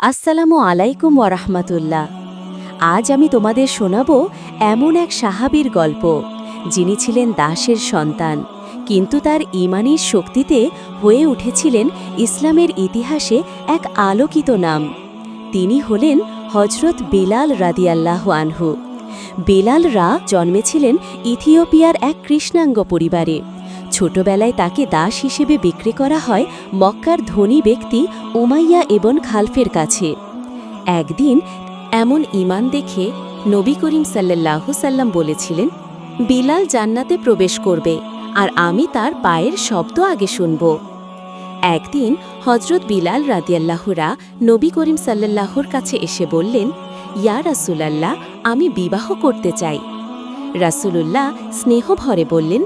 আসসালামু আলাইকুম ওরহমতুল্লাহ আজ আমি তোমাদের শোনাব এমন এক সাহাবীর গল্প, যিনি ছিলেন দাসের সন্তান, কিন্তু তার ইমানির শক্তিতে হয়ে উঠেছিলেন ইসলামের ইতিহাসে এক আলোকিত নাম। তিনি হলেন হজরত বিলাল রাদিয়াল্লাহ আনহু। বেলাল রা জন্মেছিলেন ইথিওপিয়ার এক কৃষ্ণাঙ্গ পরিবারে। ছোটবেলায় তাকে দাস হিসেবে বিক্রি করা হয় মক্কার ধনী ব্যক্তি উমাইয়া এবং খালফের কাছে। একদিন এমন ইমান দেখে নবী করিম সাল্লাল্লাহু সাল্লাম বলেছিলেন, বিলাল জান্নাতে প্রবেশ করবে আর আমি তার পায়ের শব্দ আগে শুনব। একদিন হজরত বিলাল রাদিয়াল্লাহুরা নবী করিম সাল্লাল্লাহুর কাছে এসে বললেন, ইয়া রাসুলাল্লাহ, আমি বিবাহ করতে চাই। রাসূলুল্লাহ স্নেহভরে বললেন,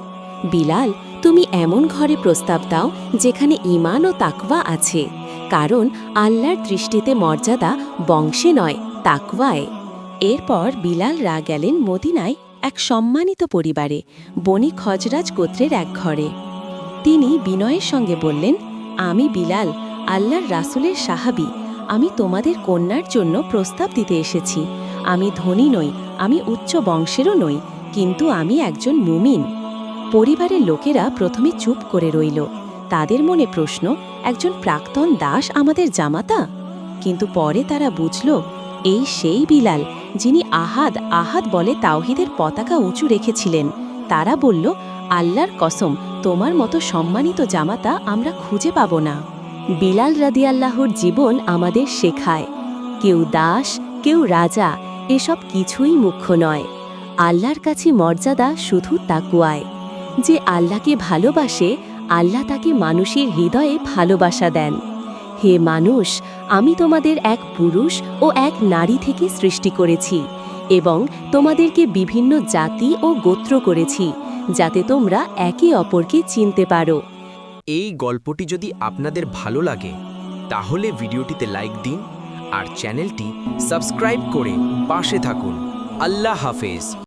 বিলাল তুমি এমন ঘরে প্রস্তাব দাও যেখানে ঈমান ও তাকওয়া আছে। কারণ আল্লাহর দৃষ্টিতে মর্যাদা বংশে নয়, তাকওয়ায়। এরপর বিলাল রা গেলেন মদিনায় এক সম্মানিত পরিবারে, বনি খজরাজ গোত্রের এক ঘরে। তিনি বিনয়ের সঙ্গে বললেন, আমি বিলাল, আল্লাহর রাসূলের সাহাবী। আমি তোমাদের কন্যার জন্য প্রস্তাব দিতে এসেছি। আমি ধনী নই, আমি উচ্চ বংশেরও নই, কিন্তু আমি একজন মুমিন। পরিবারের লোকেরা প্রথমে চুপ করে রইল। তাদের মনে প্রশ্ন, একজন প্রাক্তন দাস আমাদের জামাতা? কিন্তু পরে তারা বুঝল, এই সেই বিলাল, যিনি আহাদ আহাদ বলে তাওহিদের পতাকা উঁচু রেখেছিলেন। তারা বলল, আল্লাহর কসম, তোমার মতো সম্মানিত জামাতা আমরা খুঁজে পাব না। বিলাল রাদিয়াল্লাহর জীবন আমাদের শেখায়। কেউ দাস, কেউ রাজা, এসব কিছুই মুখ্য নয়। আল্লাহর কাছে মর্যাদা শুধু তাকুয়ায়। যে আল্লাহকে ভালোবাসে, আল্লাহ তাকে মানুষের হৃদয়ে ভালোবাসা দেন। হে মানুষ, আমি তোমাদের এক পুরুষ ও এক নারী থেকে সৃষ্টি করেছি এবং তোমাদেরকে বিভিন্ন জাতি ও গোত্র করেছি, যাতে তোমরা একে অপরকে চিনতে পারো। এই গল্পটি যদি আপনাদের ভালো লাগে, তাহলে ভিডিওটিতে লাইক দিন আর চ্যানেলটি সাবস্ক্রাইব করে পাশে থাকুন। আল্লাহ হাফেজ।